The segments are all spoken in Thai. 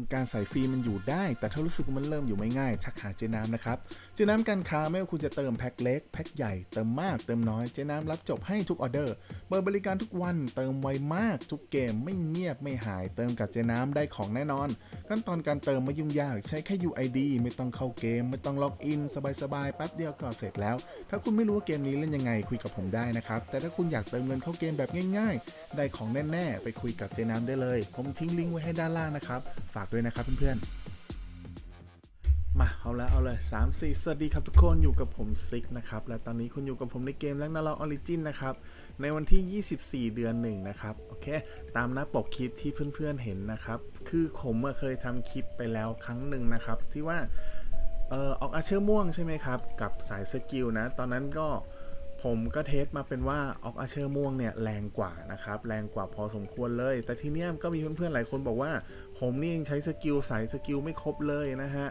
งการสายฟรีมันอยู่ได้ แต่ถ้ารู้สึกว่ามันเริ่มอยู่ไม่ง่ายทักหาเจน้ำนะครับ เจน้ำการค้าไม่ว่าคุณจะเติมแพ็คเล็ก แพ็คใหญ่ เติมมาก เติมน้อย เจน้ำรับจบให้ทุกออเดอร์ เปิดบริการทุกวัน เติมไวมาก ทุกเกมไม่เงียบไม่หาย เติมกับเจน้ำได้ของแน่นอน ขั้นตอนการเติมไม่ยุ่งยาก ใช้แค่ UID ไม่ต้องเข้าเกม ไม่ต้องล็อกอิน สบายๆ แป๊บเดียวก็เสร็จแล้ว ถ้าคุณไม่รู้ว่าเกมนี้เล่นยังไงคุยกับผมได้นะครับ แต่ถ้าคุณอยากเติมเงินเข้าเกมแบบง่าย ๆ ได้ของแน่ๆ ไปคุยกับเจน้ำได้เลย ผมทิ้งลิงก์ไว้ให้ด้านล่างนะครับ ฝากด้วยนะครับเพื่อนๆ มาเอาละเอาเลย3 4สวัสดีครับทุกคนอยู่กับผมซิกนะครับ และตอนนี้คุณอยู่กับผมในเกมแลกนาล็อออริจินนะครับ ในวันที่ 24 เดือนหนึ่งนะครับ โอเค ตามหน้าปกคลิปที่เพื่อนๆเห็นนะครับ คือผมอเคยทำคลิปไปแล้วครั้งหนึ่งนะครับ ที่ว่าเออออกอาเชอร์ม่วงใช่ไหมครับ กับสายสกิลนะ ตอนนั้นก็ ผมก็เทสมาเป็นว่าออกอาเชอร์ม่วงเนี่ยแรงกว่านะครับ แรงกว่าพอสมควรเลย แต่ทีเนี้ยก็มีเพื่อนๆหลายคนบอกว่า ผมนี่ยังใช้สกิลสายสกิลไม่ครบเลยนะฮะ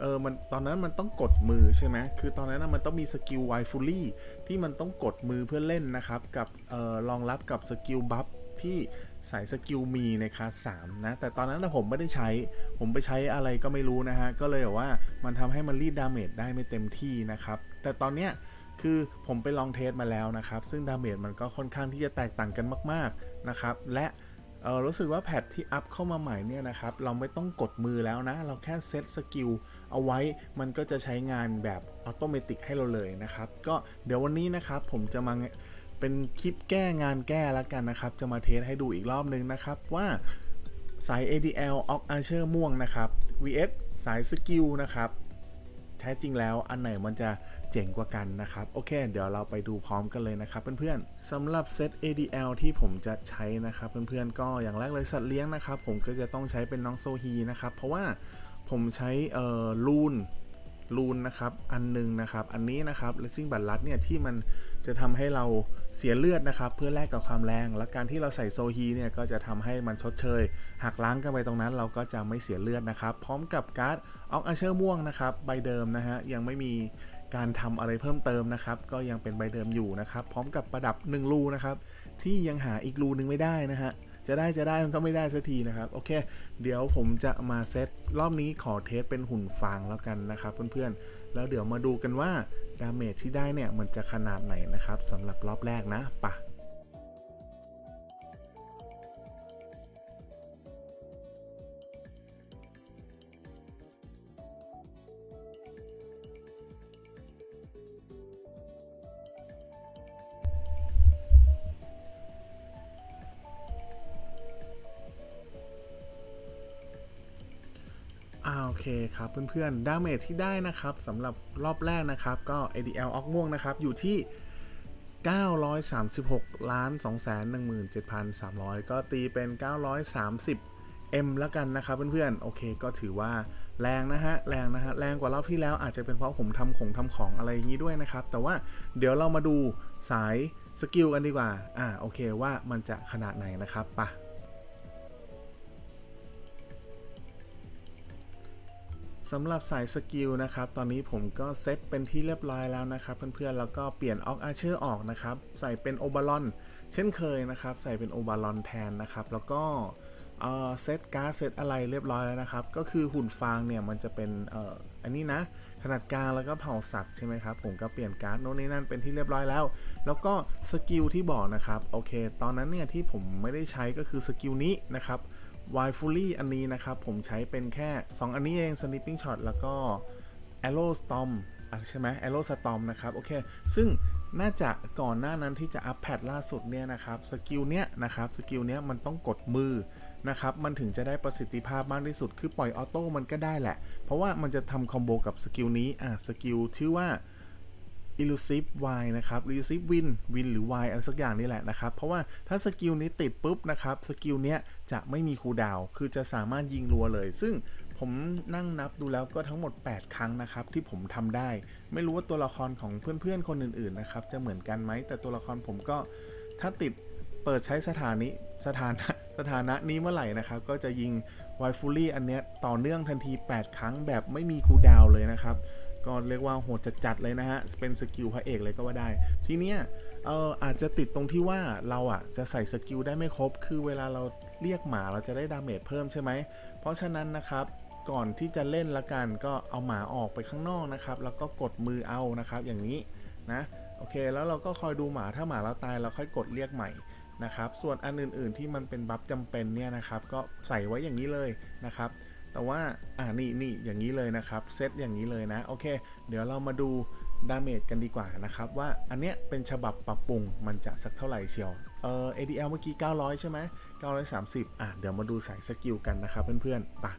เออมันตอนนั้นมันต้องกดมือใช่ไหมคือตอนนั้นนะมันต้องมีสกิลไวฟูลี่ที่มันต้องกดมือเพื่อเล่นนะครับ กับออรองรับกับสกิลบัฟที่สายสกิลมีในคลาส3นะ แต่ตอนนั้นนะผมไม่ได้ใช้ ผมไปใช้อะไรก็ไม่รู้นะฮะ ก็เลยแบบว่ามันทำให้มันรีดดาเมจได้ไม่เต็มที่นะครับ แต่ตอนเนี้ย คือผมไปลองเทสมาแล้วนะครับ ซึ่งดาเมจมันก็ค่อนข้างที่จะแตกต่างกันมากๆนะครับ และรู้สึกว่าแพทที่อัพเข้ามาใหม่เนี่ยนะครับ เราไม่ต้องกดมือแล้วนะ เราแค่เซตสกิลเอาไว้ มันก็จะใช้งานแบบออโตเมติให้เราเลยนะครับ ก็เดี๋ยววันนี้นะครับผมจะมาเป็นคลิปแก้งานแก้แล้วกันนะครับ จะมาเทสให้ดูอีกรอบนึงนะครับว่าสาย ADL Ox Archer ม่วงนะครับ vs สายสกิลนะครับ แท้จริงแล้วอันไหนมันจะเจ๋งกว่ากันนะครับ โอเค เดี๋ยวเราไปดูพร้อมกันเลยนะครับเพื่อนๆสำหรับเซต ADL ที่ผมจะใช้นะครับเพื่อนๆก็อย่างแรกเลยสัตว์เลี้ยงนะครับ ผมก็จะต้องใช้เป็นน้องโซฮีนะครับ เพราะว่าผมใช้เออลูน ลูนนะครับ อันหนึงนะครับ อันนี้นะครับเลซิ่งบัตรลัดเนี่ยที่มันจะทำให้เราเสียเลือดนะครับ เพื่อแลกกับความแรง และการที่เราใส่โซฮีเนี่ยก็จะทำให้มันชดเชยหักล้างกันไปตรงนั้นเราก็จะไม่เสียเลือดนะครับ พร้อมกับการ์ดออกอาเชอร์ม่วงนะครับใบเดิมนะฮะยังไม่มีการทำอะไรเพิ่มเติมนะครับ ก็ยังเป็นใบเดิมอยู่นะครับ พร้อมกับประดับ1รูนะครับ ที่ยังหาอีกรูนึงไม่ได้นะฮะ จะได้จะได้มันก็ไม่ได้สักทีนะครับ โอเค เดี๋ยวผมจะมาเซตรอบนี้ขอเทสเป็นหุ่นฟางแล้วกันนะครับเพื่อนๆ แล้วเดี๋ยวมาดูกันว่าดาเมจที่ได้เนี่ยมันจะขนาดไหนนะครับสำหรับรอบแรกนะปะ เคครับเพื่อนๆ ดาเมจที่ได้นะครับสำหรับรอบแรกนะครับ ก็ ADL ออกม่วงนะครับ อยู่ที่ 936 ล้าน 217,300 ก็ตีเป็น 930 M แล้วกันนะครับเพื่อนๆ โอเคก็ถือว่าแรงนะฮะ แรงนะฮะ แรงกว่ารอบที่แล้วอาจจะเป็นเพราะผมทำของทำของอะไรอย่างนี้ด้วยนะครับ แต่ว่าเดี๋ยวเรามาดูสายสกิลกันดีกว่า อ่า โอเคว่ามันจะขนาดไหนนะครับไปะ สำหรับสายสกิลนะครับ ตอนนี้ผมก็เซตเป็นที่เรียบร้อยแล้วนะครับ เพื่อนๆ แล้วก็เปลี่ยนออกอาเชอร์ออกนะครับ ใส่เป็นโอบาลอน เช่นเคยนะครับ ใส่เป็นโอบาลอนแทนนะครับ แล้วก็เซตการ์ดเซตอะไรเรียบร้อยแล้วนะครับ ก็คือหุ่นฟางเนี่ยมันจะเป็นอ,อ,อันนี้นะ ขนาดกลางแล้วก็เผ่าสัตว์ใช่ไหมครับ ผมก็เปลี่ยนการ์ดโน่นนี่นั่นเป็นที่เรียบร้อยแล้ว แล้วก็สกิลที่บอกนะครับ โอเค ตอนนั้นเนี่ยที่ผมไม่ได้ใช้ก็คือสกิลนี้นะครับ w i f u l y อันนี้นะครับ ผมใช้เป็นแค่ 2 อันนี้เอง Snipping Shot แล้วก็ Arrow Storm อะใช่ไหม Arrow Storm นะครับ โอเค ซึ่งน่าจะก่อนหน้านั้นที่จะอัปแพทล่าสุดเนี่ยนะครับสกิลเนี้ยนะครับสกิลเนี้ยมันต้องกดมือนะครับมันถึงจะได้ประสิทธิภาพมากที่สุด คือปล่อยออโต้มันก็ได้แหละ เพราะว่ามันจะทำคอมโบกับสกิลนี้อะสกิลชื่อว่า elusive y นะครับ elusive win win หรือ y อะไรสักอย่างนี่แหละนะครับ เพราะว่าถ้าสกิลนี้ติดปุ๊บนะครับ สกิลเนี้ยจะไม่มีคูดาว คือจะสามารถยิงรัวเลย ซึ่งผมนั่งนับดูแล้วก็ทั้งหมด 8 ครั้งนะครับ ที่ผมทำได้ ไม่รู้ว่าตัวละครของเพื่อนๆ คนอื่นๆนะครับ จะเหมือนกันไหม แต่ตัวละครผมก็ถ้าติดเปิดใช้สถานีสถานะสถานะนี้เมื่อไหร่นะครับ ก็จะยิง w i f u l l y อันเนี้ยต่อเนื่องทันที 8 ครั้งแบบไม่มีคูดาวเลยนะครับ ก็เรียกว่าโหดจัดๆเลยนะฮะ เป็นสกิลพระเอกเลยก็ว่าได้ ทีเนี้ยเอออาจจะติดตรงที่ว่าเราอะจะใส่สกิลได้ไม่ครบ คือเวลาเราเรียกหมาเราจะได้ดาเมจเพิ่มใช่ไหม เพราะฉะนั้นนะครับก่อนที่จะเล่นละกันก็เอาหมาออกไปข้างนอกนะครับ แล้วก็กดมือเอานะครับ อย่างนี้นะโอเค แล้วเราก็คอยดูหมาถ้าหมาเราตายเราค่อยกดเรียกใหม่นะครับ ส่วนอันอื่นๆที่มันเป็นบัฟจำเป็นเนี่ยนะครับ ก็ใส่ไว้อย่างนี้เลยนะครับ แต่ว่าอ่านี่นี่อย่างนี้เลยนะครับเซตอย่างนี้เลยนะโอเค เดี๋ยวเรามาดูดาเมจกันดีกว่านะครับว่าอันเนี้ยเป็นฉบับปรับปรุงมันจะสักเท่าไหร่เชียวเอ่อ ADL เมื่อกี้ 900 ใช่ไหม930 อะเดี๋ยวมาดูสายสกิลกันนะครับเพื่อนๆไปะ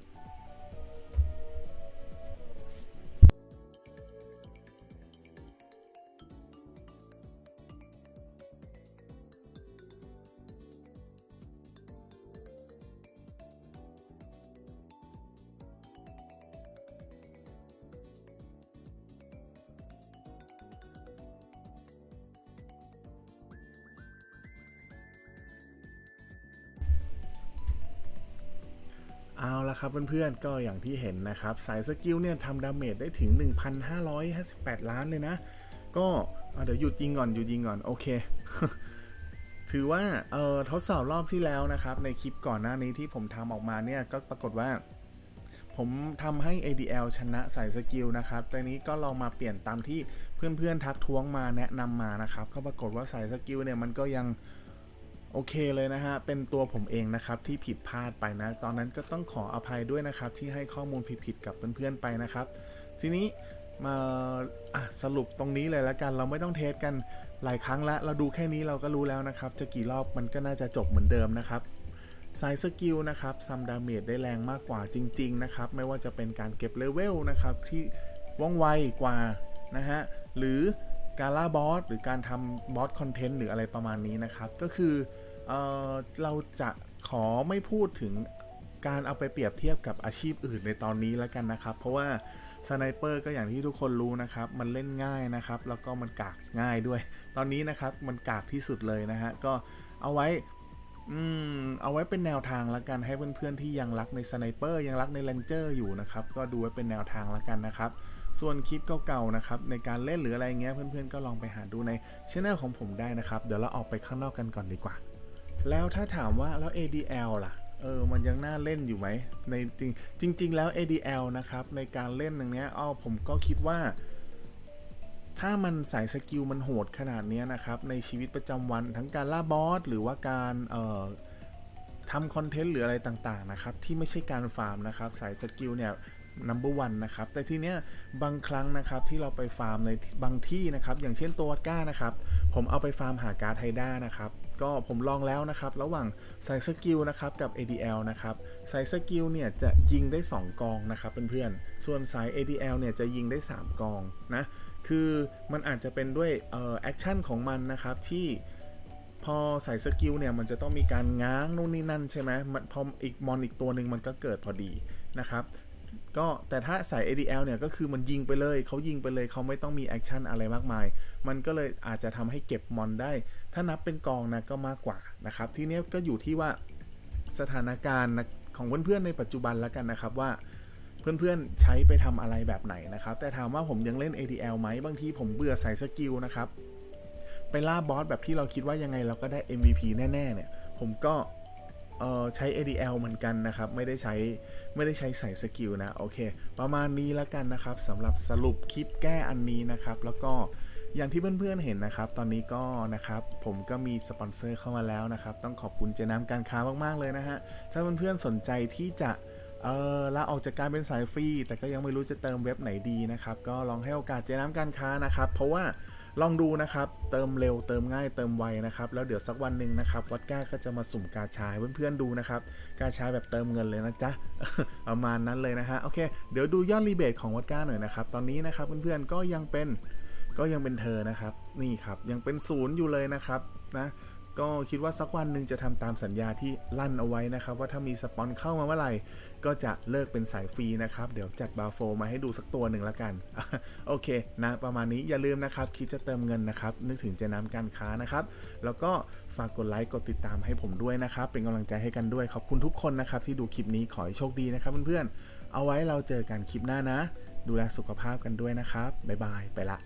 เอาละครับเพื่อนๆก็อย่างที่เห็นนะครับสายสกิลเนี่ยทำดาเมจได้ถึง 1,558 ล้านเลยนะ ก็เดี๋ยวหยุดยิงก่อนหยุดยิงก่อน โอเค ถือว่าเออทดสอบรอบที่แล้วนะครับ ในคลิปก่อนหน้านี้ที่ผมทำออกมาเนี่ยก็ปรากฏว่า ผมทำให้ ADL ชนะสายสกิลนะครับแต่นี้ก็ลองมาเปลี่ยนตามที่เพื่อนๆทักท้วงมาแนะนำมานะครับ ก็ปรากฏว่าสายสกิลเนี่ยมันก็ยัง โอเคเลยนะฮะ เป็นตัวผมเองนะครับที่ผิดพลาดไปนะ ตอนนั้นก็ต้องขออภัยด้วยนะครับ ที่ให้ข้อมูลผิดๆกับเพื่อนๆไปนะครับ ทีนี้มาอะสรุปตรงนี้เลยละกัน เราไม่ต้องเทสกันหลายครั้งละ เราดูแค่นี้เราก็รู้แล้วนะครับ จะกี่รอบมันก็น่าจะจบเหมือนเดิมนะครับสายสกิลนะครับซัมดาเมจได้แรงมากกว่าจริง ๆ นะครับ ไม่ว่าจะเป็นการเก็บเลเวลนะครับที่ว่องไวกว่านะฮะ หรือ การล่าบอสหรือการทำบอสคอนเทนต์หรืออะไรประมาณนี้นะครับ ก็คือเออเราจะขอไม่พูดถึงการเอาไปเปรียบเทียบกับอาชีพอื่นในตอนนี้แล้วกันนะครับ เพราะว่าสไนเปอร์ก็อย่างที่ทุกคนรู้นะครับ มันเล่นง่ายนะครับ แล้วก็มันกากง่ายด้วย ตอนนี้นะครับมันกากที่สุดเลยนะฮะ ก็เอาไว้อืมเอาไว้เป็นแนวทางละกันให้เพื่อนๆที่ยังรักในสไนเปอร์ยังรักในเลนเจอร์อยู่นะครับ ก็ดูไว้เป็นแนวทางละกันนะครับ ส่วนคลิปเก่าๆนะครับในการเล่นหรืออะไรเงี้ยเพื่อนๆก็ลองไปหาดูในช anel ของผมได้นะครับเดี๋ยวเราออกไปข้างนอกกันก่อนดีกว่า แล้วถ้าถามว่าแล้ว ADL ล่ะเออ มันยังน่าเล่นอยู่ไหมในจริงจริง ๆ แล้ว ADL นะครับ ในการเล่นอย่างเนี้ยอ้อผมก็คิดว่า ถ้ามันสายสกิลมันโหดขนาดนี้นะครับ ในชีวิตประจำวันทั้งการล่าบอส หรือว่าการเอ่อทำคอนเทนต์หรืออะไรต่างๆนะครับ ที่ไม่ใช่การฟาร์มนะครับ สายสกิลเนี่ย number one นะครับ แต่ทีเนี้ยบางครั้งนะครับที่เราไปฟาร์มในบางที่นะครับ อย่างเช่นตัวก้านะครับ ผมเอาไปฟาร์มหาการ์ดไฮด้านะครับ ก็ผมลองแล้วนะครับ ระหว่างสายสกิลนะครับกับ ADL นะครับสายสกิลเนี่ยจะยิงได้ 2 กองนะครับเพื่อนๆ ส่วนสาย ADL เนี่ยจะยิงได้ 3 กองนะ คือมันอาจจะเป็นด้วยแอคชั่นของมันนะครับที่พอใส่สกิลเนี่ยมันจะต้องมีการง้างนู่นนี่นั่นใช่ไหมมันพออีกมอนอีกตัวหนึ่งมันก็เกิดพอดีนะครับ ก็แต่ถ้าใส่ ADL เนี่ยก็คือมันยิงไปเลย เขายิงไปเลยเขาไม่ต้องมีแอคชั่นอะไรมากมาย มันก็เลยอาจจะทำให้เก็บมอนได้ ถ้านับเป็นกองนะก็มากกว่านะครับ ทีนี้ก็อยู่ที่ว่าสถานการณ์ของเพื่อนๆในปัจจุบันแล้วกันนะครับว่าเพื่อนๆใช้ไปทำอะไรแบบไหนนะครับ แต่ถามว่าผมยังเล่น ADL ไหมบางทีผมเบื่อใส่สกิลนะครับ ไปล่าบอสแบบที่เราคิดว่ายังไงเราก็ได้ MVP แน่ๆเนี่ย ผมก็ เอ่อใช้ ADL เหมือนกันนะครับ ไม่ได้ใช้ไม่ได้ใช้ใส่สกิลนะ โอเค ประมาณนี้แล้วกันนะครับสำหรับสรุปคลิปแก้อันนี้นะครับ แล้วก็อย่างที่เพื่อนๆเห็นนะครับ ตอนนี้ก็นะครับผมก็มีสปอนเซอร์เข้ามาแล้วนะครับ ต้องขอบคุณเจน้ำการค้ามากๆเลยนะฮะ ถ้าเพื่อนๆสนใจที่จะเออลาออกจากการเป็นสายฟรี แต่ก็ยังไม่รู้จะเติมเว็บไหนดีนะครับ ก็ลองให้โอกาสเจน้ำการค้านะครับ เพราะว่า ลองดูนะครับ เติมเร็วเติมง่ายเติมไวนะครับ แล้วเดี๋ยวสักวันหนึ่งนะครับ วัดก้าก็จะมาสุ่มกาชาให้เพื่อนๆดูนะครับ กาชาแบบเติมเงินเลยนะจ๊ะ ประมาณนั้นเลยนะฮะ โอเค เดี๋ยวดูยอดรีเบทของวัดก้าหน่อยนะครับ ตอนนี้นะครับเพื่อนๆก็ยังเป็นก็ยังเป็นเธอนะครับ นี่ครับ ยังเป็นศูนย์อยู่เลยนะครับนะ ก็คิดว่าสักวันหนึ่งจะทำตามสัญญาที่ลั่นเอาไว้นะครับ ว่าถ้ามีสปอนเข้ามาเมื่อไหร่ ก็จะเลิกเป็นสายฟรีนะครับ เดี๋ยวจัดบาโฟมาให้ดูสักตัวหนึ่งละกัน โอเคนะประมาณนี้อย่าลืมนะครับ คิดจะเติมเงินนะครับ นึกถึงเจน้ำการค้านะครับ แล้วก็ฝากกดไลค์กดติดตามให้ผมด้วยนะครับ เป็นกำลังใจให้กันด้วยขอบคุณทุกคนนะครับที่ดูคลิปนี้ขอให้โชคดีนะครับเพื่อนๆเอาไว้เราเจอกันคลิปหน้านะ ดูแลสุขภาพกันด้วยนะครับบ๊ายบายไปละ